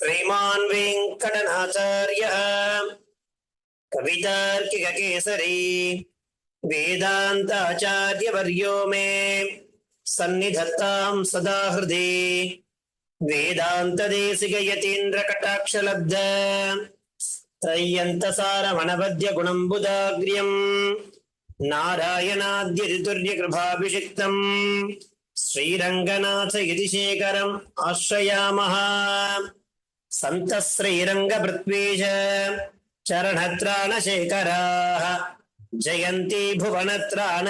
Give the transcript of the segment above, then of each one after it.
श्रीमान् वेङ्कटनाचार्यः। कवितार्किककेसरी, वेदान्ताचार्यवर्यो मे, सन्निधत्तां सदा हृदि। वेदान्तदेशिकयतीन्द्रकटाक्षलब्ध त्रय्यन्तसारमणपद्य गुणम्बुदाग्र्यम् नारायणाद्यतितुर्यकृभाभिषिक्तम् श्रीरङ्गनाथ इति शेखरम् आश्रयामः। सन्तः श्रीरङ्गपृथ्वीश चरणत्राणशेखराः जयन्ती भुवनत्राण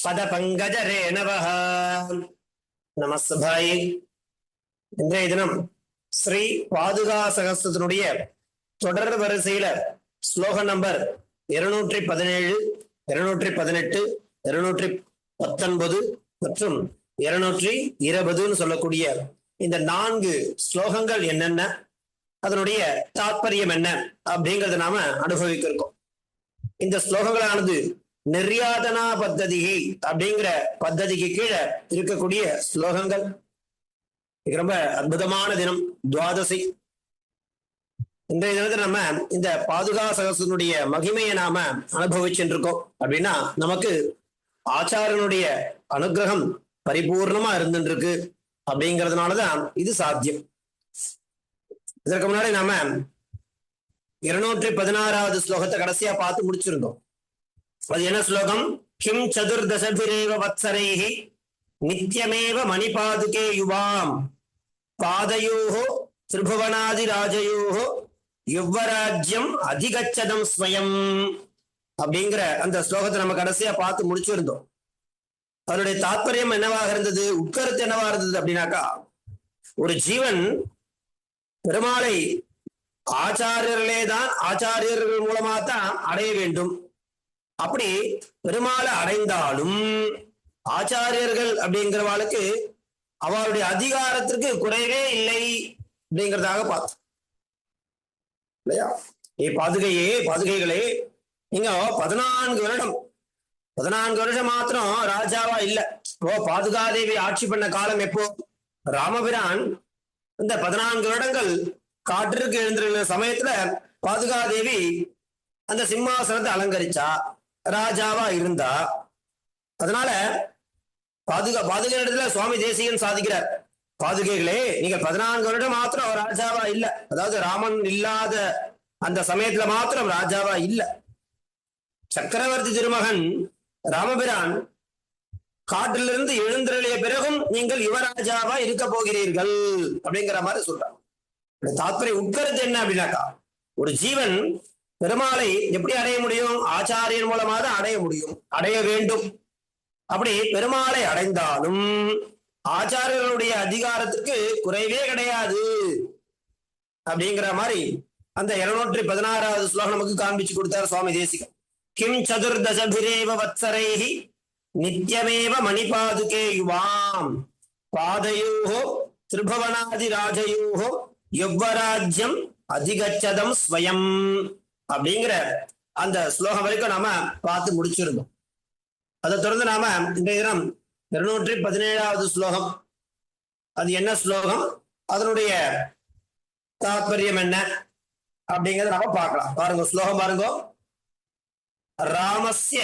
पदपङ्कजरेणवः நமஸ்பாய் இன்றைய தினம் ஸ்ரீ பாதுகா சகஸ்தினுடைய தொடர் வரிசையில ஸ்லோக நம்பர் இருநூற்றி பதினேழு இருநூற்றி பதினெட்டு இருநூற்றி பத்தொன்பது மற்றும் இருநூற்றி இருபதுன்னு சொல்லக்கூடிய இந்த நான்கு ஸ்லோகங்கள் என்னென்ன? அதனுடைய தாற்பயம் என்ன? அப்படிங்கறத நாம அனுபவிக்க இருக்கோம் இந்த ஸ்லோகங்களானது நிர்யாதனா பத்ததிகை அப்படிங்கிற பத்ததிக்கு கீழே இருக்கக்கூடிய ஸ்லோகங்கள். இது ரொம்ப அற்புதமான தினம் துவாதசி. இன்றைய தினத்தில் நம்ம இந்த பாதுகா சகசனுடைய மகிமையை நாம அனுபவிச்சுட்டு இருக்கோம் அப்படின்னா நமக்கு ஆச்சாரனுடைய அனுகிரகம் பரிபூர்ணமா இருந்துட்டு இருக்கு அப்படிங்கிறதுனாலதான் இது சாத்தியம். இதற்கு முன்னாடி நாம இருநூற்றி பதினாறாவது ஸ்லோகத்தை கடைசியா பார்த்து முடிச்சிருந்தோம். அது என்ன ஸ்லோகம்? கிம் சதுர்தசபிரேவ வத்சரைஹி நித்தியமேவ மணிபாதுகே யுவாம். பாதயோஹோ திரிபுவனாதிராஜயோஹோ யுவராஜ்யம் அதிகச்சதம் ஸ்வயம். அப்படிங்கிற அந்த ஸ்லோகத்தை நம்ம கடைசியா பார்த்து முடிச்சிருந்தோம். அதனுடைய தாற்பயம் என்னவாக இருந்தது? உட்கருத்து என்னவா இருந்தது அப்படின்னாக்கா ஒரு ஜீவன் பெருமாளை ஆச்சாரியர்களே தான் ஆச்சாரியர்கள் மூலமா தான் அடைய வேண்டும். அப்படி பெருமாளை அடைந்தாலும் ஆச்சாரியர்கள் அப்படிங்கிறவாளுக்கு அவளுடைய அதிகாரத்திற்கு குறைவே இல்லை அப்படிங்கிறதாக பார்த்தோம். இல்லையா? ஏ பாதுகையே பாதுகைகளே. நீங்க பதினான்கு வருடம் பதினான்கு வருஷம் மாத்திரம் ராஜாவா இல்ல. ஓ பாதுகாதேவி ஆட்சி பண்ண காலம் எப்போ? ராமபிரான் இந்த பதினான்கு வருடங்கள் காற்றிற்கு எழுந்திருந்த சமயத்துல பாதுகாதேவி அந்த சிம்மாசனத்தை அலங்கரிச்சா. ராஜாவா இருந்தா. அதனால பாதுகா பாதுகை இடத்துல சுவாமி தேசிகன் சாதிக்கிறார். பாதுகைகளே நீங்க பதினான்கு வருடம் மாத்திரம் ராஜாவா இல்ல. அதாவது ராமன் இல்லாத அந்த சமயத்துல மாத்திரம் ராஜாவா இல்ல. சக்கரவர்த்தி திருமகன் ராமபிரான் காட்டிலிருந்து எழுந்திரளிய பிறகும் நீங்கள் யுவராஜாவா இருக்க போகிறீர்கள் அப்படிங்கிற மாதிரி சொல்றாங்க. தாத்பரிய உட்கருத்து என்ன அப்படின்னாக்கா ஒரு ஜீவன் பெருமாளை எப்படி அடைய முடியும்? ஆச்சாரியன் மூலமாக தான் அடைய முடியும். அடைய வேண்டும். அப்படி பெருமாளை அடைந்தாலும் ஆச்சாரியர்களுடைய அதிகாரத்துக்கு குறைவே கிடையாது. அப்படிங்கிற மாதிரி அந்த இருநூற்றி பதினாறாவது ஸ்லோகம் நமக்கு காண்பிச்சு கொடுத்தார் சுவாமி தேசிகன். கிம் சதுர்தசபிரேவ வத்சரைஹி நித்தியமேவ மணிபாதுகே யுவாம் பாதையோஹோ திரிபுவனாதி ராஜயோஹோ யுவராஜ்யம் அதிகச்சதம் ஸ்வயம் அப்படிங்கிற அந்த ஸ்லோகம் வரைக்கும் நாம பார்த்து முடிச்சிருந்தோம். அதை தொடர்ந்து நாம இன்றைய தினம் இருநூற்றி பதினேழாவது ஸ்லோகம். அது என்ன ஸ்லோகம்? அதனுடைய தாத்பரியம் என்ன? அப்படிங்கறத நாம பார்க்கலாம். பாருங்க ஸ்லோகம் பாருங்க. ராமஸ்ய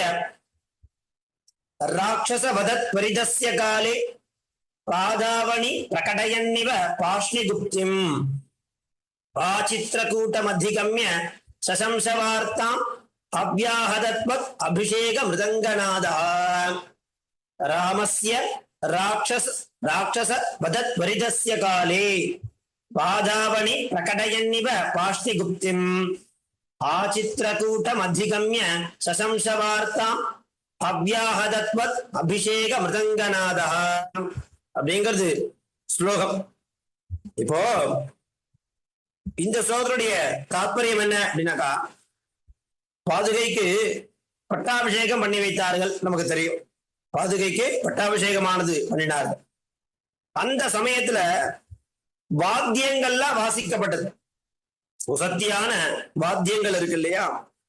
ராட்சச பரிதஸ்ய காலே பாதாவணி பிரகடயன்னிவ பாஷ்ணிகுப்திம் ஆச்சித்திரகூட்டமதிகம்ய சசம்சவார்த்தாம் அவ்யாஹதத்வத் அபிஷேக மிருதங்கநாதா ராமஸ்ய ராட்சஸ் ராட்சச வதத் வரிதஸ்ய காலே பாதாவணி பிரகடயன்னிவ பாஷ்ணிகுப்திம் ஆச்சித்திரகூட்டமதிகம்ய சசம்சவார்த்தாம் அவ்யாகதத்வத் அபிஷேக மிருதங்கநாதா அப்படிங்கிறது ஸ்லோகம். இப்போ இந்த ஸ்லோகத்துடைய தாற்பயம் என்ன அப்படின்னாக்கா பாதுகைக்கு பட்டாபிஷேகம் பண்ணி வைத்தார்கள் நமக்கு தெரியும். பாதுகைக்கு பட்டாபிஷேகமானது பண்ணினார்கள். அந்த சமயத்துல வாத்தியங்கள்லாம் வாசிக்கப்பட்டது. உசத்தியான வாத்தியங்கள் இருக்கு இல்லையா?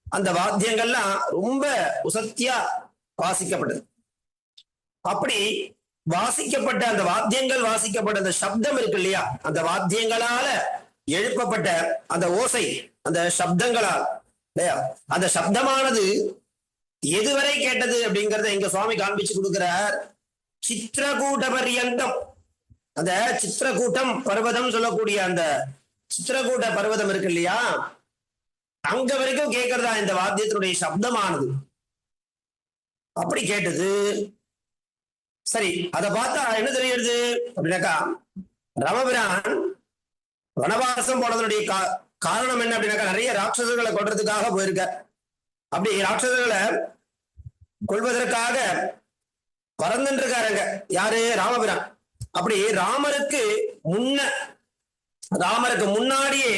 அந்த வாத்தியங்கள்லாம் ரொம்ப உசத்தியா வாசிக்கப்பட்டது. அப்படி வாசிக்கப்பட்ட அந்த வாத்தியங்கள் வாசிக்கப்பட்ட அந்த சப்தம் இருக்கு இல்லையா? அந்த வாத்தியங்களால எழுப்பப்பட்ட அந்த ஓசை அந்த சப்தங்களால் இல்லையா? அந்த சப்தமானது எதுவரை கேட்டது அப்படிங்கறத இங்க சுவாமி காண்பிச்சு கொடுக்கிறார். சித்திரகூட பரியந்தம் அந்த சித்திரகூட்டம் பர்வதம் சொல்லக்கூடிய அந்த சித்திரக்கூட்ட பர்வதம் இருக்கு இல்லையா? அங்க வரைக்கும் கேட்கறதா இந்த வாத்தியத்தினுடைய சப்தமானது. அப்படி கேட்டது. சரி அதை பார்த்தா என்ன தெரியுது? அப்படின்னாக்கா ரமபிரான் வனவாசம் போனதனுடைய கா- காரணம் என்ன அப்படின்னாக்கா நிறைய ராட்சசர்களை கொள்றதுக்காக போயிருக்க. அப்படி ராட்சசர்களை கொள்வதற்காக பறந்துட்டு இருக்காருங்க யாரு? ராமபிரான். அப்படி ராமருக்கு முன்ன ராமருக்கு முன்னாடியே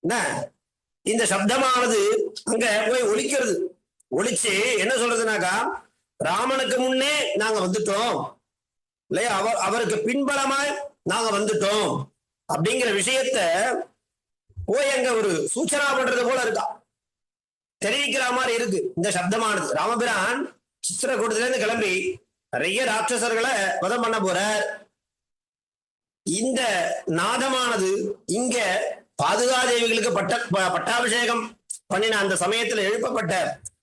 என்ன? இந்த சப்தமானது அங்க போய் ஒழிக்கிறது ஒழிச்சு என்ன சொல்றதுனாக்கா ராமனுக்கு முன்னே நாங்க வந்துட்டோம். இல்லையா? அவர் அவருக்கு பின்பலமாய் நாங்க வந்துட்டோம். அப்படிங்கிற விஷயத்த போய் அங்க ஒரு சூச்சனா பண்றது போல இருக்கா. தெரிவிக்கிற மாதிரி இருக்கு இந்த சப்தமானது. ராமபிரான் சித்திரக்கூட்டத்திலேருந்து கிளம்பி நிறைய ராட்சசர்களை வதம் பண்ண போறார். இந்த நாதமானது இங்க பாதுகாதேவிகளுக்கு பட்ட பட்டாபிஷேகம் பண்ணின அந்த சமயத்துல எழுப்பப்பட்ட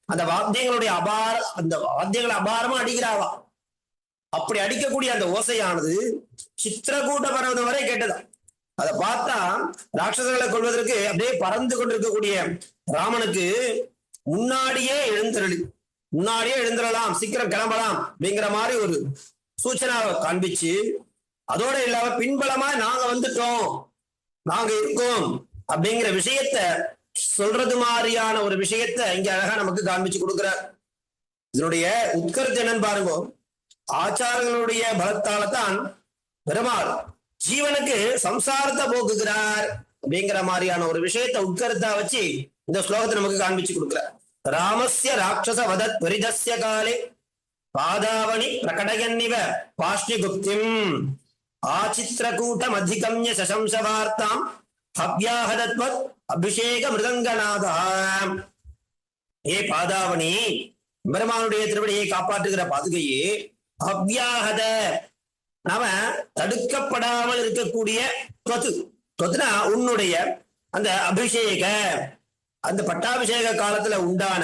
அந்த வாத்தியங்களுடைய அபார அந்த வாத்தியங்களை அபாரமா அடிக்கிறாவா? அப்படி அடிக்கக்கூடிய அந்த ஓசையானது சித்திரக்கூட்ட பர்வதம் வரை கேட்டதா? அதை பார்த்தா ராட்சசர்களை கொள்வதற்கு அப்படியே பறந்து கொண்டிருக்கக்கூடிய ராமனுக்கு முன்னாடியே எழுந்தருளி முன்னாடியே எழுந்திரலாம் சீக்கிரம் கிளம்பலாம் அப்படிங்கிற மாதிரி ஒரு சூச்சனாவை காண்பிச்சு அதோட இல்லாம பின்பலமா நாங்க வந்துட்டோம். நாங்க இருக்கோம். அப்படிங்கிற விஷயத்த சொல்றது மாதிரியான ஒரு விஷயத்த இங்க அழகா நமக்கு காண்பிச்சு கொடுக்கிறார் இதனுடைய உட்கருத்து என்னன்னு பாருங்க. ஆச்சாரங்களுடைய பலத்தால தான் பெருமாள் ஜீவனுக்கு சம்சாரத்தை போக்குகிறார் அப்படிங்கிற மாதிரியான ஒரு விஷயத்தை உட்கருத்தா வச்சு இந்த ஸ்லோகத்தை நமக்கு காண்பிச்சு கொடுக்கிறார் ராமஸ்ய ராட்சச வதத் பரிதஸ்ய காலே. பாதாவணி பிரகடயன்னிவ பாஷ்ணிகுப்திம். ஆச்சித்ரகூட்டம் அதிகம்ய சசம்ச வார்த்தாம் அவ்யாஹதத்வத் அபிஷேக மிருதங்கநாதா ஏ பாதாவணி பெருமானுடைய திருவடியை காப்பாற்றுகிற பாதுகையே அவ்யாஹத நாம தடுக்கப்படாமல் இருக்கக்கூடிய தொத்து தொத்துனா உன்னுடைய அந்த அபிஷேக அந்த பட்டாபிஷேக காலத்துல உண்டான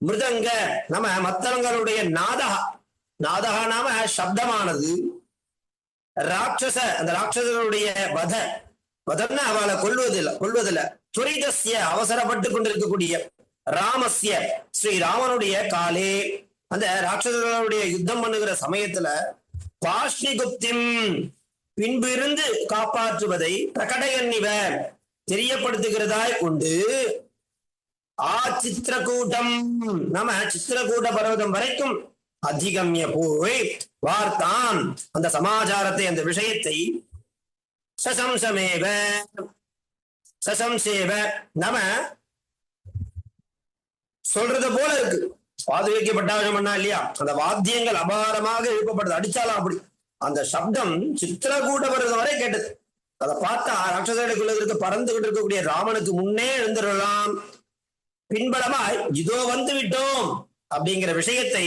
மிருதங்க நம்ம மத்தவங்களுடைய நாதகா நாதகா நாம சப்தமானது. ராட்சச அந்த ராட்சசர்களுடைய வத வதம்னா அவளை கொள்வதில்ல கொள்வதில்ல துரிதசிய அவசரப்பட்டு கொண்டிருக்கக்கூடிய ராமசிய ஸ்ரீ ராமனுடைய காலே. அந்த ராட்சசர்களுடைய யுத்தம் பண்ணுகிற சமயத்துல பாஷ்ணிகுப்திம் பின்பு இருந்து காப்பாற்றுவதை பிரகடயன்னிவ தெரியப்படுத்துகிறதாய் உண்டு. ஆ சித்திரக்கூட்டம் நம்ம சித்திரக்கூட்ட பர்வதம் வரைக்கும் அதிகம்ய போய் வார்த்தான். அந்த சமாச்சாரத்தை அந்த விஷயத்தை சசம்சமேவ. சசம்சேவ. நம சொல்றது போல இருக்கு. பாதுகைக்கு பட்டாசம் பண்ணா இல்லையா? அந்த வாத்தியங்கள் அபாரமாக எழுப்பப்படுது. அடிச்சாலும் அப்படி. அந்த சப்தம் சித்திரக்கூட்ட வருது வரை கேட்டது. அதை பார்த்தா ராட்சசர்களுக்குள்ள இருக்க பறந்துகிட்டு இருக்கக்கூடிய ராமனுக்கு முன்னே எழுந்துடலாம் பின்பலமாய் இதோ வந்து விட்டோம். அப்படிங்கிற விஷயத்தை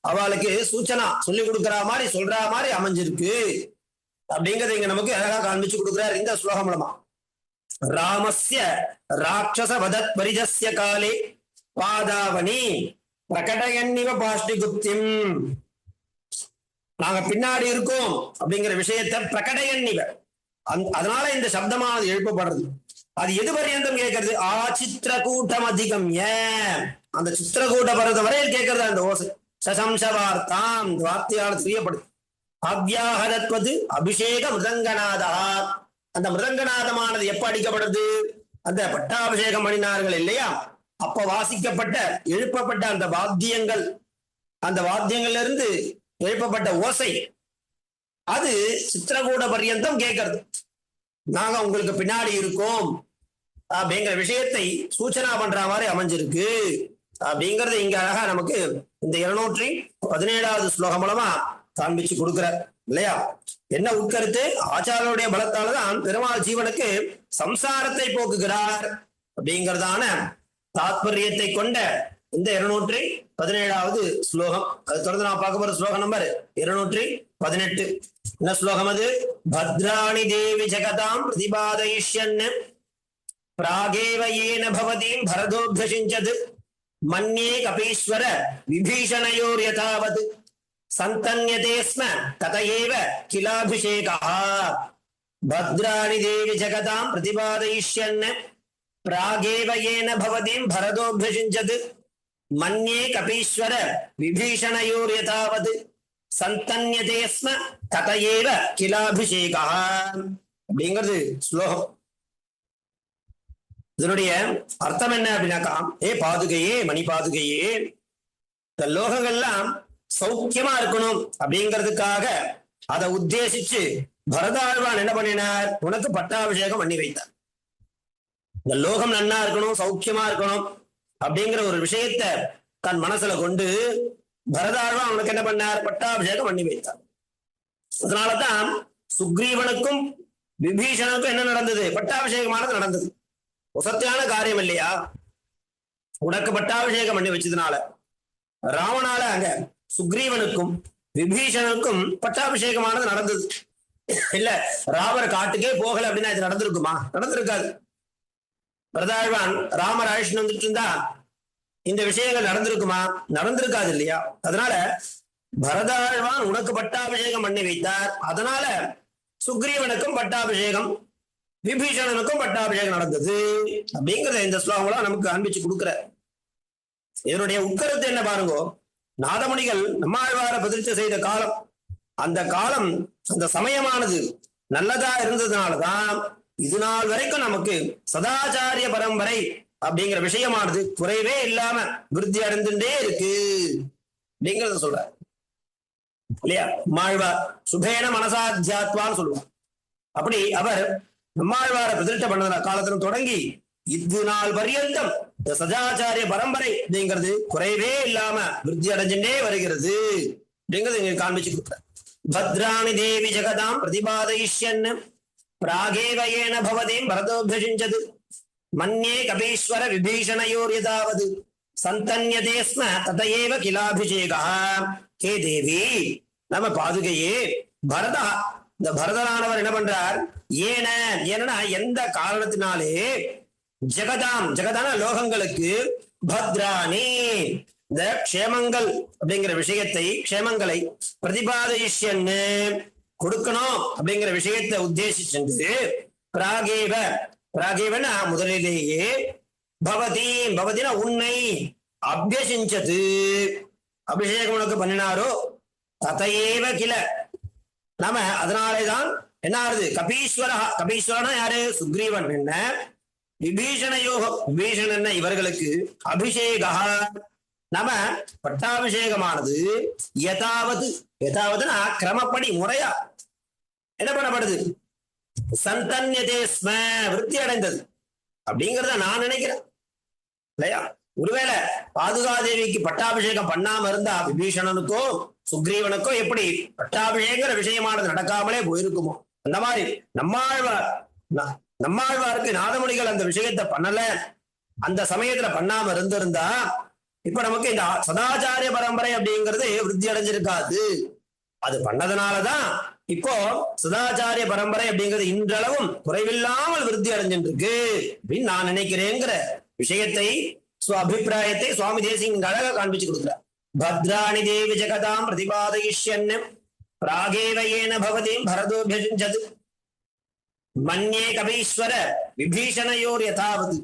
அவளுக்கு சூச்சனா சொல்லி கொடுக்கிற மாதிரி சொல்ற மாதிரி அமைஞ்சிருக்கு. அப்படிங்கறத இங்க நமக்கு அழகா காண்பிச்சு கொடுக்கிறார் இந்த ஸ்லோகம் மூலமா. ராமஸ்ய ராட்சச வதத் பரிஜஸ்ய காலே பாதாவணி பிரகடயன்னிவ பாஷ்டிகுப்திம். நாங்க பின்னாடி இருக்கோம் அப்படிங்கிற விஷயத்தை பிரகடயன்னிவ. அதனால இந்த சப்தமானது எழுப்பப்படுறது. அது எது பரியந்தம் கேட்கறது? ஆ சித்திரக்கூட்டம் அதிகம் ஏன்? அந்த சித்திரகூட்ட பருவத்தை வரையில் கேட்கறது அந்த ஓசை. சசம்ச வார்த்தாம் வார்த்தையால் தெரியப்படுது அவ்யாஹதத்வது அபிஷேக மிருதங்கநாதா. அந்த மிருதங்கநாதமானது எப்ப அடிக்கப்படுது? அந்த பட்டாபிஷேகம் பண்ணினார்கள் இல்லையா? அப்ப வாசிக்கப்பட்ட எழுப்பப்பட்ட அந்த வாத்தியங்கள் அந்த வாத்தியங்கள்ல இருந்து எழுப்பப்பட்ட ஓசை அது சித்திரகூட பர்யந்தம் கேட்கறது. நாங்க உங்களுக்கு பின்னாடி இருக்கோம். அப்படிங்கிற விஷயத்தை சூச்சனா பண்ற மாதிரி அமைஞ்சிருக்கு. அப்படிங்கறது இங்க அழகா நமக்கு இந்த இருநூற்றி பதினேழாவது ஸ்லோகம் மூலமா காண்பிச்சு கொடுக்கிறார் இல்லையா? என்ன உட்கருத்து? ஆச்சாரனுடைய பலத்தாலதான் பெருமாள் ஜீவனுக்கு சம்சாரத்தை போக்குகிறார் அப்படிங்கறதான தாத்பரியத்தை கொண்ட இந்த இருநூற்றி பதினேழாவது ஸ்லோகம். அது தொடர்ந்து நான் பார்க்க போற ஸ்லோகம் நம்பர் இருநூற்றி பதினெட்டு. என்ன ஸ்லோகம் அது? பத்ராணி தேவி ஜெகதாம் பிரதிபாதயிஷ்யன் பிராகேவ ஏன பவதீம் பரதோபியசிஞ்சது. மன்னே கபீஸ்வர விபீஷணயோர் யதாவது. சந்தன்யதே ஸ்ம தத கிலாபிஷேகா பத்ராணி தேவி ஜெகதாம் பிரதிபாதயிஷ்யன் பிராகேவ ஏன பவதிம் பரதோபியசிஞ்சது மன்னே கபீஸ்வர விபீஷணயோர் யதாவது. சந்தன்யதே ஸ்ம தத கிலாபிஷேகா அப்படிங்கிறது ஸ்லோகம். இதனுடைய அர்த்தம் என்ன அப்படின்னாக்கா ஏ பாதுகையே மணி பாதுகையே இந்த லோகங்கள்லாம் சௌக்கியமா இருக்கணும் அப்படிங்கிறதுக்காக அதை உத்தேசிச்சு பரதாழ்வான் என்ன பண்ணினார்? உனக்கு பட்டாபிஷேகம் பண்ணி வைத்தார். இந்த லோகம் நன்னா இருக்கணும் சௌக்கியமா இருக்கணும் அப்படிங்கிற ஒரு விஷயத்த தன் மனசுல கொண்டு பரதாழ்வான் அவனுக்கு என்ன பண்ணார்? பட்டாபிஷேகம் பண்ணி வைத்தார். அதனாலதான் சுக்ரீவனுக்கும் விபீஷனுக்கும் என்ன நடந்தது? பட்டாபிஷேகமானது நடந்தது. உசத்தியான காரியம் இல்லையா? உனக்கு பட்டாபிஷேகம் பண்ணி வச்சதுனால. ராவணால அங்க சுக்ரீவனுக்கும் விபீஷனுக்கும் பட்டாபிஷேகமானது நடந்தது. இல்ல ராமர் காட்டுக்கே போகல அப்படின்னா இது நடந்திருக்குமா? நடந்திருக்காது. பிரதாழ்வான் ராமர் அழைச்சிட்டு வந்துட்டு இருந்தா இந்த விஷயங்கள் நடந்திருக்குமா? நடந்திருக்காது இல்லையா? அதனால பரதாழ்வான் உனக்கு பட்டாபிஷேகம் பண்ணி வைத்தார். அதனால சுக்ரீவனுக்கும் பட்டாபிஷேகம் விபீஷணனுக்கும் பட்டாபிஷேகம் நடந்தது. அப்படிங்கிறத இந்த ஸ்லோகங்களா நமக்கு காண்பிச்சு கொடுக்குற. இதனுடைய உட்கருத்து என்ன பாருங்க? நாதமணிகள் நம்மாழ்வார பதிர்ச்சி செய்த காலம். அந்த காலம் அந்த சமயமானது நல்லதா இருந்ததுனாலதான் இது நாள் வரைக்கும் நமக்கு சதாச்சாரிய பரம்பரை அப்படிங்கிற விஷயமானது குறைவே இல்லாம விருத்தி அடைந்துட்டே இருக்கு. அப்படிங்கறத சொல்ற இல்லையா? மாழ்வார் சுபேன மனசாத்தியாத்வான்னு சொல்லுவார். அப்படி அவர் நம்மாழ்வார பிரதிஷ்ட பண்ண காலத்திலும் தொடங்கி இது நாள் பரியந்தம். இந்த சதாச்சாரிய பரம்பரை அப்படிங்கிறது குறைவே இல்லாம விருத்தி அடைஞ்சுட்டே வருகிறது. அப்படிங்கிறது இங்க காண்பிச்சு கொடுக்குற பத்ராணி தேவி ஜெகதாம் பிரதிபாதயிஷ்யன்னு பிராகேவயேன பவதேம் பரதோபியசிஞ்சது மன்யே கபீஸ்வர விபீஷணயோர் யதாவது. சந்தன்யதே ஸ்ம ததையேவ கிலாபிஷேகா. ஹே தேவி நம்ம பாதுகையே பரதா இந்த பரதரானவர் என்ன பண்றார்? ஏன ஏன்னா எந்த காரணத்தினாலே ஜெகதாம் ஜெகதான லோகங்களுக்கு பத்ராணி. இந்த க்ஷேமங்கள் அப்படிங்கிற விஷயத்தை க்ஷேமங்களை பிரதிபாதிஷன்னு கொடுக்கணும் அப்படிங்கிற விஷயத்தை உத்தேசிச்சு பிராகேவ. பிராகேவனா முதலிலேயே பவதி பவதினா உன்னை அபியசிஞ்சது அபிஷேகம் உனக்கு பண்ணினாரோ? ததையேவ கில நாம அதனாலேதான் என்ன ஆறுது கபீஸ்வரா கபீஸ்வரனா யாரு? சுக்ரீவன் என்ன? விபீஷண யோகம் விபீஷணன் இவர்களுக்கு அபிஷேகா. நம்ம பட்டாபிஷேகமானது எதாவது எதாவதுனா கிரமப்படி முறையா. என்ன பண்ணப்படுது? சந்தன்யதே ஸ்ம விருத்தி அடைந்தது. அப்படிங்கிறத நான் நினைக்கிறேன். இல்லையா? ஒருவேளை பாதுகாதேவிக்கு பட்டாபிஷேகம் பண்ணாம இருந்தா விபீஷணனுக்கோ சுக்ரீவனுக்கும் எப்படி பட்டாபிஷேகங்கிற விஷயமானது நடக்காமலே போயிருக்குமோ? அந்த மாதிரி நம்மாழ்வார் நம்மாழ்வாருக்கு நாதமணிகள் அந்த விஷயத்த பண்ணல. அந்த சமயத்துல பண்ணாம இருந்திருந்தா இப்ப நமக்கு இந்த சதாச்சாரிய பரம்பரை அப்படிங்கிறது விருத்தி அடைஞ்சிருக்காது அது பண்ணதுனாலதான் இப்போ சதாச்சாரிய பரம்பரை அப்படிங்கிறது இன்றளவும் குறைவில்லாமல் விருத்தி அடைஞ்சிட்டு இருக்கு அப்படின்னு நான் நினைக்கிறேங்கிற விஷயத்தை அபிப்பிராயத்தை சுவாமி தேசிங் அழகா காண்பிச்சு கொடுக்குறார். பத்ராணி தேவி ஜெகதாம் பிரதிபாதயிஷ்யன் பிராகேவ ஏன பவதீம் பரதோபியஜது மன்யே கபீஸ்வர விபீஷணயோர் யதாவது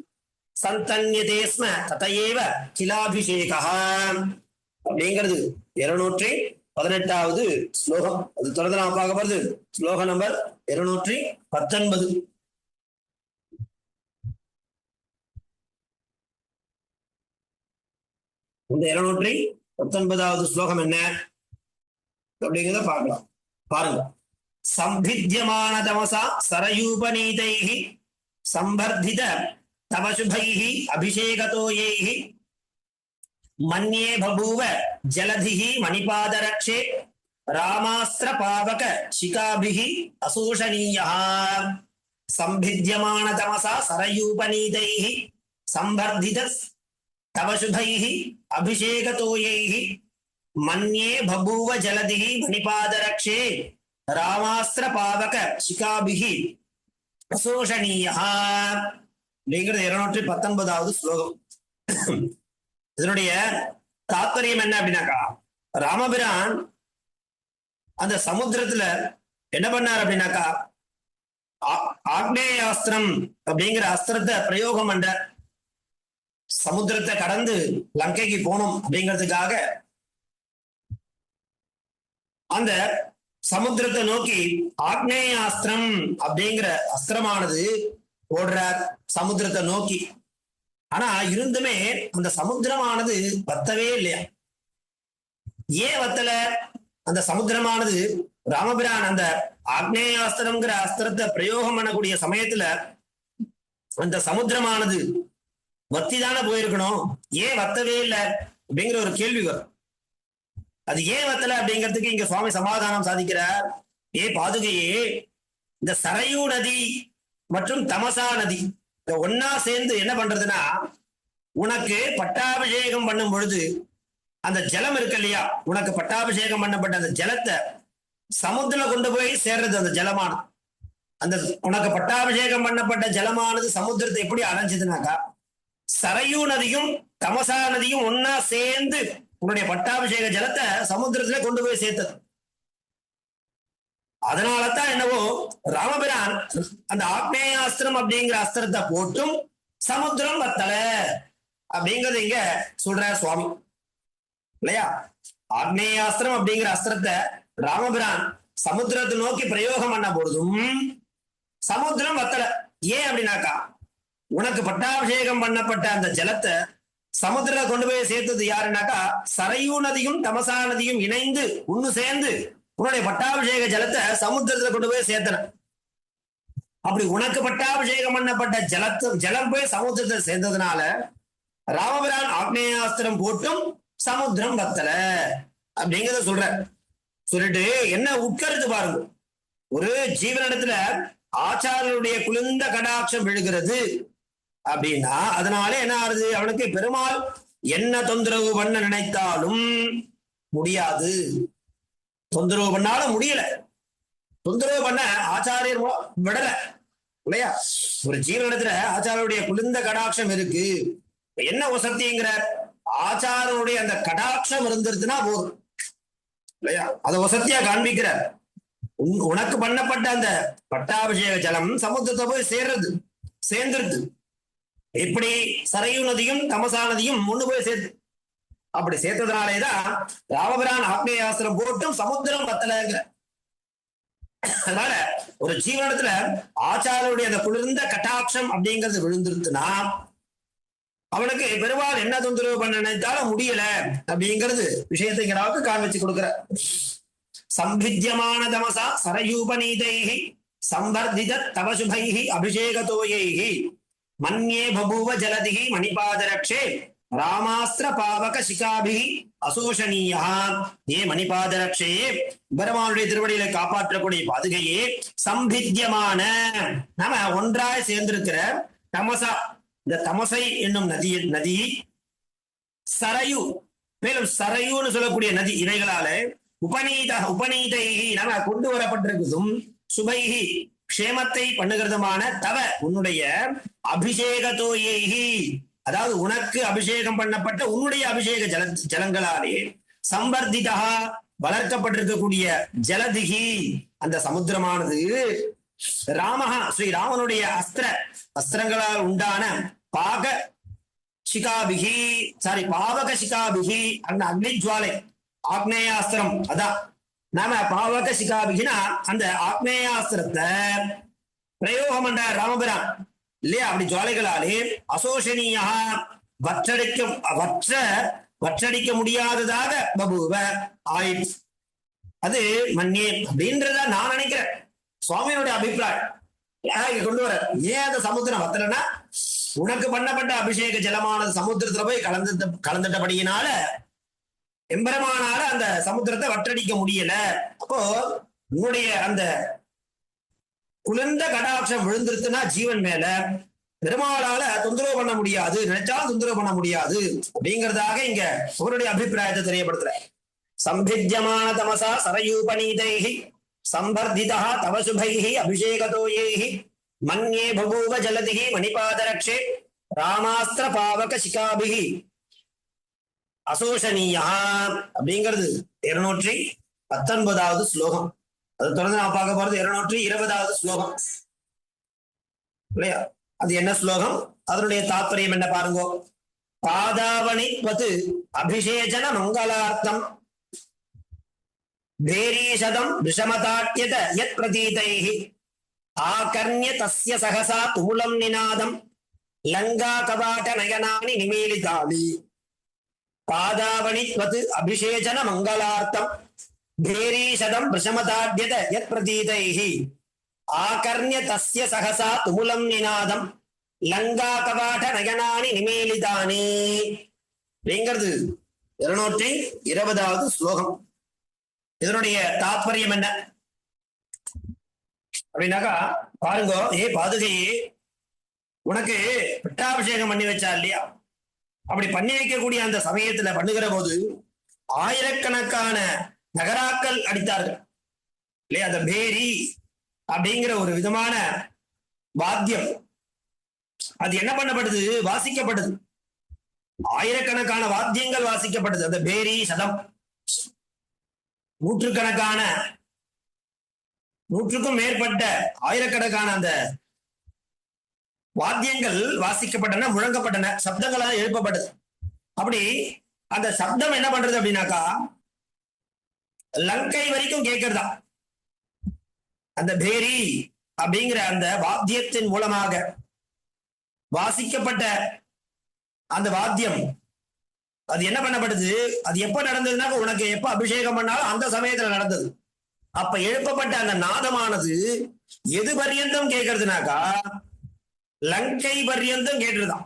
சந்தன்யதே ஸ்ம ததையேவ கிலாபிஷேகா அப்படிங்கிறது இருநூற்றி பதினெட்டாவது ஸ்லோகம் அது தொடர்ந்து நாம் பார்க்க போறது ஸ்லோக நம்பர் இருநூற்றி பத்தொன்பது இந்த இருநூற்றி பத்தொன்பதாவது ஸ்லோகம் என்ன அப்படிங்கிறத பார்க்கலாம் பாருங்க சம்பித்தியமான தமசா சரயூபநீதைஹி சம்பர்தித தவ சுபைஹி அபிஷேகதோயைஹி மன்யே பபூவ ஜலதிஹி மணிபாதரக்ஷே ராமாஸ்திர பாவக சிகாபிஹி அசூஷணீயா சம்பித்தியமான தமசா சரயூபநீதைஹி சம்பர்தித தவசுபைः அபிஷேகதோயைः மன்யே பபூவ ஜலதிः மணிபாதரக்ஷே ராமாஸ்திர பாவக சிகாபிகி அசோஷணீயா அப்படிங்கிறது இருநூற்றி பத்தொன்பதாவது ஸ்லோகம். இதனுடைய தாத்பரியம் என்ன அப்படின்னாக்கா ராமபிரான் அந்த சமுத்திரத்துல என்ன பண்ணார் அப்படின்னாக்கா ஆக்னேயாஸ்திரம் அப்படிங்கிற அஸ்திரத்தை பிரயோகம் பண்ற சமுத்திரத்தை கடந்து லங்கைக்கு போனோம் அப்படிங்கிறதுக்காக அந்த சமுத்திரத்தை நோக்கி ஆக்னேய அஸ்திரம் அப்படிங்கிற அஸ்திரமானது ஓடுறார் சமுத்திரத்தை நோக்கி. ஆனா இருந்துமே அந்த சமுத்திரமானது வத்தவே இல்லையா? ஏன் வத்தல? அந்த சமுத்திரமானது ராமபிரான் அந்த ஆக்னேயாஸ்திரம்ங்கிற அஸ்திரத்தை பிரயோகம் பண்ணக்கூடிய சமயத்துல அந்த சமுத்திரமானது வத்தி தானே போயிருக்கணும்? ஏன் வத்தவே இல்லை? அப்படிங்கிற ஒரு கேள்வி வரும். அது ஏன் வத்தல அப்படிங்கிறதுக்கு இங்க சுவாமி சமாதானம் சாதிக்கிறார். ஏ பாதுகையே இந்த சரையூ நதி மற்றும் தமசா நதி இந்த ஒன்னா சேர்ந்து என்ன பண்றதுன்னா உனக்கு பட்டாபிஷேகம் பண்ணும் பொழுது அந்த ஜலம் இருக்கு இல்லையா? உனக்கு பட்டாபிஷேகம் பண்ணப்பட்ட அந்த ஜலத்தை சமுத்திரம் கொண்டு போய் சேர்றது அந்த ஜலமானது. அந்த உனக்கு பட்டாபிஷேகம் பண்ணப்பட்ட ஜலமானது சமுத்திரத்தை எப்படி அடைஞ்சதுனாக்கா சரையூ நதியும் தமசா நதியும் ஒன்னா சேர்ந்து உன்னுடைய பட்டாபிஷேக ஜலத்தை சமுத்திரத்துல கொண்டு போய் சேர்த்தது. அதனாலதான் என்னவோ ராமபிரான் அந்த ஆக்னேயாஸ்திரம் அப்படிங்கிற அஸ்திரத்தை போட்டும் சமுத்திரம் வத்தல அப்படிங்கறது இங்க சொல்ற சுவாமி. இல்லையா? ஆக்னேயாஸ்திரம் அப்படிங்கிற அஸ்திரத்தை ராமபிரான் சமுத்திரத்தை நோக்கி பிரயோகம் பண்ண பொழுதும் சமுத்திரம் வத்தல. ஏன் அப்படின்னாக்கா உனக்கு பட்டாபிஷேகம் பண்ணப்பட்ட அந்த ஜலத்தை சமுத்திரத்தை கொண்டு போய் சேர்த்தது யாருனாக்கா சரையூ நதியும் தமசா நதியும் இணைந்து ஒண்ணு சேர்ந்து உன்னுடைய பட்டாபிஷேக ஜலத்தை சமுத்திரத்துல கொண்டு போய் சேர்த்தன. அப்படி உனக்கு பட்டாபிஷேகம் பண்ணப்பட்ட ஜலத்தை ஜலம் போய் சமுத்திரத்தை சேர்ந்ததுனால ராமபிரான் ஆக்னேயாஸ்திரம் போட்டும் சமுத்திரம் வத்தல அப்படிங்கிறத சொல்ற. சொல்லிட்டு என்ன உட்கருத்து பாருங்க. ஒரு ஜீவனிடத்துல ஆச்சாரியனுடைய குளிர்ந்த கடாட்சம் விழுகிறது. அப்படின்னா அதனால என்ன ஆறுது அவனுக்கு பெருமாள் என்ன தொந்தரவு பண்ண நினைத்தாலும் முடியாது. தொந்தரவு பண்ணாலும் முடியல. தொந்தரவு பண்ண ஆச்சாரியர் விடல. இல்லையா? ஒரு ஜீவனிடத்துல ஆச்சாரியருடைய குளிர்ந்த கடாட்சம் இருக்கு. என்ன வசதிங்கிற ஆச்சாரனுடைய அந்த கடாட்சம் இருந்துருச்சுன்னா போதும். இல்லையா? அதை வசதியா காண்பிக்கிறார் உனக்கு பண்ணப்பட்ட அந்த பட்டாபிஷேக ஜலம் சமுத்திரத்தை போய் சேர்றது சேர்ந்துருது. இப்படி சரையு நதியும் தமசா நதியும் ஒண்ணு போய் சேர்த்து அப்படி சேர்த்ததுனாலேதான் ராமபிரான் ஆசிரம் போட்டும் சமுத்திரம் பத்தலைங்கிற. அதனால ஒரு ஜீவனத்துல ஆச்சாரனுடைய அந்த குளிர்ந்த கட்டாட்சம் அப்படிங்கிறது விழுந்துருச்சுன்னா அவனுக்கு பெருவால் என்ன தொந்தரவு பண்ண நினைத்தாலும் முடியல அப்படிங்கிறது விஷயத்தை இங்க காண்பிச்சு கொடுக்கிற. சம்பித்தியமான தமசா சரயூபநீதைகி சம்பர்தித தவசுபைகி அபிஷேகத்தோயைகி மன்யே பபூவ ஜலதிகி மணிபாதரக்ஷே ராமாஸ்திர பாவக சிகாபிஹி அசோஷனீயா ஏ மணிபாதரக்ஷே பெருமானுடைய திருவடியில காப்பாற்றக்கூடிய பாதுகையே சம்பித்தியமான நாம ஒன்றாய் சேர்ந்திருக்கிற தமசா இந்த தமசை என்னும் நதி நதி சரையு மேலும் சரையுன்னு சொல்லக்கூடிய நதி இவைகளால உபநீத உபநீதை நாம கொண்டு வரப்பட்டிருக்குதும் சுபைகி க்ஷேமத்தை பண்ணுகிறதுமான தவ உன்னுடைய அபிஷேகத்தோயேகி. அதாவது உனக்கு அபிஷேகம் பண்ணப்பட்ட உன்னுடைய அபிஷேக ஜல ஜலங்களாலே சம்பர்திதா வளர்க்கப்பட்டிருக்கக்கூடிய ஜலதிகி. அந்த சமுத்திரமானது ராமஹா ஸ்ரீ ராமனுடைய அஸ்திர அஸ்திரங்களால் உண்டான பாக சிகாபிகி. சாரி பாவக சிகாபிகி. அந்த அக்னி ஜுவாலை ஆக்னேயாஸ்திரம் அதான். நாம பாவக சிகாபிகினா அந்த ஆக்னேயாஸ்திரத்தை பிரயோகம் பண்ற ராமபிரான். இல்லையா? அப்படி ஜுவாலைகளாலே அசோஷனியா வற்றடிக்க வற்ற வற்றடிக்க முடியாததாக பபுவ ஆயிடுச்சு அது மன்னே அப்படின்றத நான் நினைக்கிறேன். சுவாமியினுடைய அபிப்பிராயம். கொண்டு வர? ஏன் அந்த சமுத்திரம் வத்தலன்னா உனக்கு பண்ணப்பட்ட அபிஷேக ஜலமானது சமுத்திரத்துல போய் கலந்து கலந்துட்டபடியினால எம்பெருமானால அந்த சமுத்திரத்தை வற்றடிக்க முடியல. அப்போ உன்னுடைய அந்த குளிர்ந்த கடாட்சம் விழுந்துருச்சுன்னா ஜீவன் மேல. பெருமாளால தொந்தரவு பண்ண முடியாது. நினைச்சாலும் தொந்தரவு பண்ண முடியாது. அப்படிங்கிறதாக இங்க அவருடைய அபிப்பிராயத்தை தெரியப்படுத்துற. சம்பித்தியமான தமசா சரயூபநீதைகி சம்பர்திதா தவசுபைகி அபிஷேகதோயேகி மன்யே பபூவ ஜலதிகி மணிபாதரக்ஷே ராமாஸ்திர பாவக சிகாபிகி அசோஷனீயா அப்படிங்கிறது இருநூற்றி பத்தொன்பதாவது ஸ்லோகம். அது தொடர்ந்து நான் பார்க்க போறது இருநூற்றி இருபதாவது ஸ்லோகம். இல்லையா? அது என்ன ஸ்லோகம்? அதனுடைய தாத்பரியம் என்ன பாருங்க? பாதாவணி பத்து அபிஷேஜன மங்களார்த்தம். பேரீஷதம் விஷமதாட்யத யத் பிரதீதைஹி. ஆகர்ணிய தஸ்ய சகசா தூலம் நிநாதம். லங்கா கபாட நயனானி நிமீலிதாலி. பாதாவணித்வத் அபிஷேச்சன மங்களார்த்தம். பேரீஷதம் விஷமதாட்யத யத் பிரதீதைஹி. ஆகர்ணிய தஸ்ய சகசா துமுலம் நிநாதம். லங்கா கபாட நயனானி நிமீலிதானி. அப்படிங்கிறது இருநூற்றி இருபதாவது ஸ்லோகம். இதனுடைய தாத்பரியம் என்ன? அப்படின்னாக்கா பாருங்க ஏ பாதுகையே உனக்கு பட்டாபிஷேகம் பண்ணி வச்சா இல்லையா? அப்படி பண்ணி வைக்கக்கூடிய அந்த சமயத்துல பண்ணுகிற போது ஆயிரக்கணக்கான நகராக்கள் அடித்தார்கள். இல்லையா? அந்த பேரி அப்படிங்கிற ஒரு விதமான வாத்தியம். அது என்ன பண்ணப்படுது வாசிக்கப்படுது ஆயிரக்கணக்கான வாத்தியங்கள் வாசிக்கப்படுது அந்த பேரி சதம். நூற்றுக்கணக்கான நூற்றுக்கும் மேற்பட்ட ஆயிரக்கணக்கான அந்த வாத்தியங்கள் வாசிக்கப்பட்டன முழங்கப்பட்டன சப்தங்களால் எழுப்பப்பட்டது. அப்படி அந்த சப்தம் என்ன பண்றது அப்படின்னாக்கா லங்கை வரைக்கும் கேட்கறதா அந்த பேரி அப்படிங்கிற அந்த வாத்தியத்தின் மூலமாக வாசிக்கப்பட்ட அந்த வாத்தியம் அது என்ன பண்ணப்படுது அது எப்ப நடந்ததுனாக்க உனக்கு எப்ப அபிஷேகம் பண்ணாலும் அந்த சமயத்துல நடந்தது. அப்ப எழுப்பப்பட்ட அந்த நாதமானது எது பரியந்தம் கேட்கறதுனாக்கா லங்கை பர்யந்தம் கேட்டுதான்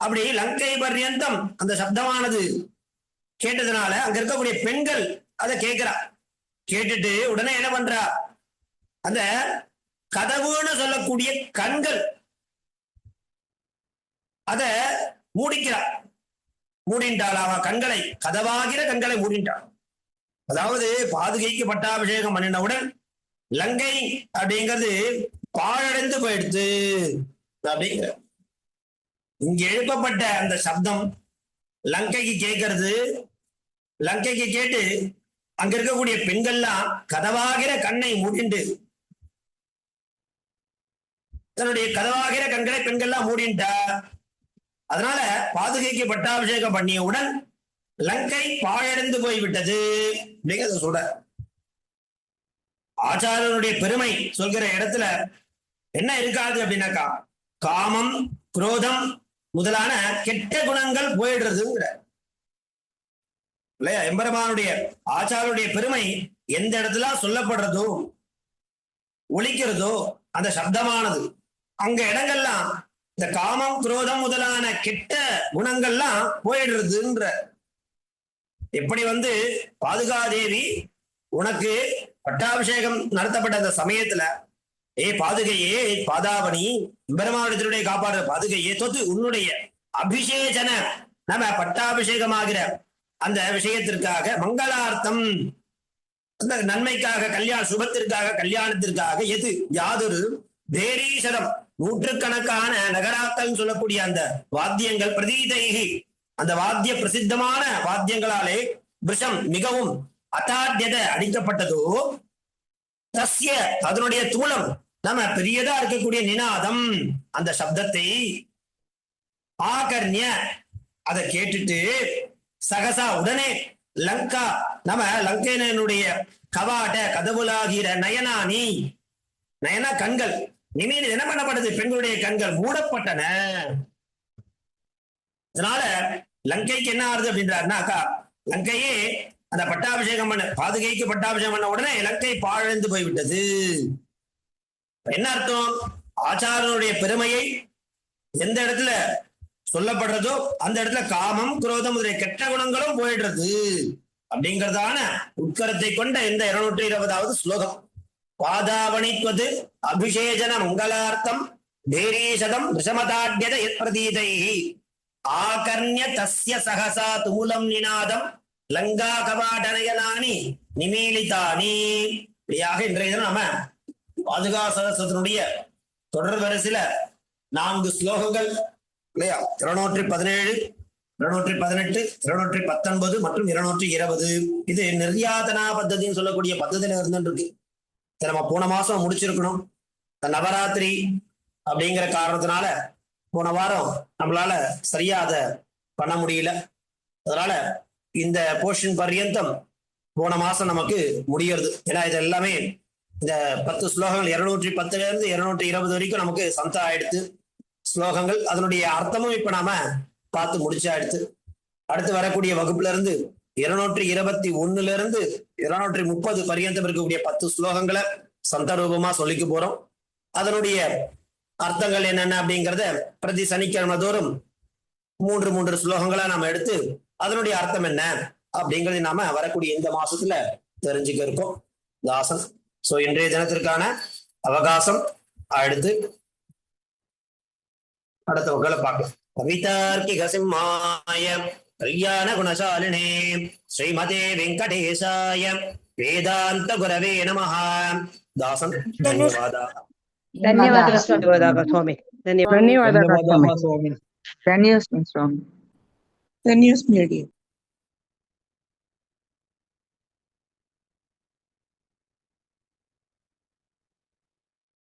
அப்படி லங்கை பர்யந்தம் அந்த சப்தமானது கேட்டதுனால அங்க இருக்கக்கூடிய பெண்கள் அதை கேட்கிறா. கேட்டுட்டு உடனே என்ன பண்றா? அந்த கதவுன்னு சொல்லக்கூடிய கண்கள் அத மூடிக்கிறா. மூடின்றாள் கண்களை கதவாகிற கண்களை மூடின்றாள் அதாவது பாதுகைக்கு பட்டாபிஷேகம் பண்ணினவுடன் லங்கை அப்படிங்கிறது பாழடைந்து போயிடுத்து. அப்படிங்கிற. இங்க எழுப்பப்பட்ட அந்த சப்தம் லங்கைக்கு கேட்கறது லங்கைக்கு கேட்டு அங்க இருக்கக்கூடிய பெண்கள்லாம் கதவாகிற கண்ணை மூடிண்டு. தன்னுடைய கதவாகிற கண்களை பெண்கள்லாம் மூடிண்டா. அதனால பாதுகைக்கு பட்டாபிஷேகம் பண்ணியவுடன் லங்கை பாழடைந்து போய்விட்டது அப்படிங்கிறத சொல்ற. ஆச்சாரனுடைய பெருமை சொல்கிற இடத்துல என்ன இருக்காது அப்படின்னாக்கா காமம் குரோதம் முதலான கெட்ட குணங்கள் போயிடுறதுங்கிற இல்லையா? எம்பெருமானுடைய ஆச்சாரனுடைய பெருமை எந்த இடத்துல சொல்லப்படுறதோ ஒழிக்கிறதோ அந்த சப்தமானது. அங்க இடங்கள்லாம் இந்த காமம் குரோதம் முதலான கெட்ட குணங்கள்லாம் போயிடுறதுன்ற எப்படி வந்து பாதுகாதேவி உனக்கு பட்டாபிஷேகம் நடத்தப்பட்ட அந்த சமயத்துல ஏ பாதுகையே பாதாவணி பெருமாவளத்தினுடைய காப்பாடுற பாதுகையே தொத்து உன்னுடைய அபிஷேகன நம்ம பட்டாபிஷேகமாகிற அந்த விஷயத்திற்காக மங்களார்த்தம் அந்த நன்மைக்காக கல்யாண சுபத்திற்காக கல்யாணத்திற்காக எது? யாதொரு தேரீசரம் நூற்றுக்கணக்கான நகராக்கள் சொல்லக்கூடிய அந்த வாத்தியங்கள் பிரதீதைகி அந்த வாத்திய பிரசித்தமான வாத்தியங்களாலே விஷம் மிகவும் அத்தாட்யத அடிக்கப்பட்டதோ தஸ்ய அதனுடைய தூளம். நம்ம பெரியதா இருக்கக்கூடிய நினாதம் அந்த சப்தத்தை ஆகர்ணிய அதை கேட்டுட்டு சகசா உடனே லங்கா நம்ம லங்கேனனுடைய கவாட்ட கதவுலாகிற நயனானி நயனா கண்கள். நிமீன் என்ன பண்ணப்படுது? பெண்களுடைய கண்கள் மூடப்பட்டன. இதனால லங்கைக்கு என்ன ஆறுது அப்படின்றாருனாக்கா லங்கையே அந்த பட்டாபிஷேகம் பண்ண. பாதுகைக்கு பட்டாபிஷேகம் பண்ண உடனே லங்கை பாழந்து போய்விட்டது. என்ன அர்த்தம்? ஆச்சாரனுடைய பெருமையை எந்த இடத்துல சொல்லப்படுறதோ அந்த இடத்துல காமம் குரோதம் முதலிய கெட்ட குணங்களும் போயிடுறது. அப்படிங்கறதான உட்கரத்தை கொண்ட இந்த இருநூற்றி இருபதாவது ஸ்லோகம். பாதாவணித்வது அபிஷேஜன மங்களார்த்தம் தேரீஷதம் ரிஷமதாட்யத பிரதீதை ஆகர்ணிய தஸ்ய சகசா துமுலம் நிநாதம் லங்கா கவாடனயனானி நிமீலிதானி இப்படியாக இன்றைய தினம் நாம பாதுகா சதசத்தினுடைய தொடர் வரிசையில நான்கு ஸ்லோகங்கள் இல்லையா? இருநூற்றி பதினேழு இருநூற்றி பதினெட்டு இருநூற்றி பத்தொன்பது மற்றும் இருநூற்றி இருபது. இது நிர்யாதனா பத்ததின்னு சொல்லக்கூடிய பத்ததியில இருந்துட்டு இருக்கு இதை நம்ம போன மாசம் முடிச்சிருக்கணும். இந்த நவராத்திரி அப்படிங்கிற காரணத்தினால போன வாரம் நம்மளால சரியா அதை பண்ண முடியல. அதனால இந்த போர்ஷன் பர்யந்தம் போன மாசம் நமக்கு முடியறது. ஏன்னா இது எல்லாமே இந்த பத்து ஸ்லோகங்கள் இருநூற்றி பத்துல இருந்து இருநூற்றி இருபது வரைக்கும் நமக்கு சந்தா ஆயிடுத்து ஸ்லோகங்கள். அதனுடைய அர்த்தமும் இப்ப நாம பார்த்து முடிச்சாயிடுத்து அடுத்து வரக்கூடிய வகுப்புல இருந்து இருநூற்றி இருபத்தி ஒண்ணுல இருந்து இருநூற்றி முப்பது பர்யந்தம் இருக்கக்கூடிய பத்து ஸ்லோகங்களை சந்த ரூபமா சொல்லிக்க போறோம். அதனுடைய அர்த்தங்கள் என்னென்ன அப்படிங்கிறத பிரதி சனிக்கிழமை தோறும் மூன்று மூன்று ஸ்லோகங்களா நாம எடுத்து அதனுடைய அர்த்தம் என்ன அப்படிங்கறது நாம வரக்கூடிய இந்த மாசத்துல தெரிஞ்சுக்க இருக்கோம் தாசன் சோ இன்றைய தினத்திற்கான அவகாசம் அடுத்து அடுத்த வகுப்புல பார்க்கலாம் கவிதார்க்கிக சிம்மாய கல்யாண குணசாலினே ஸ்ரீமதே வெங்கடேசாய வேதாந்த குரவே நமஹ தாசன் தன்யவாதா ధన్యవాదాలు ధన్యవాదాలు స్వామి ధన్యవాదాలు ధన్యవాదాలు స్వామి ధన్యవాదాలు స్వామి the news media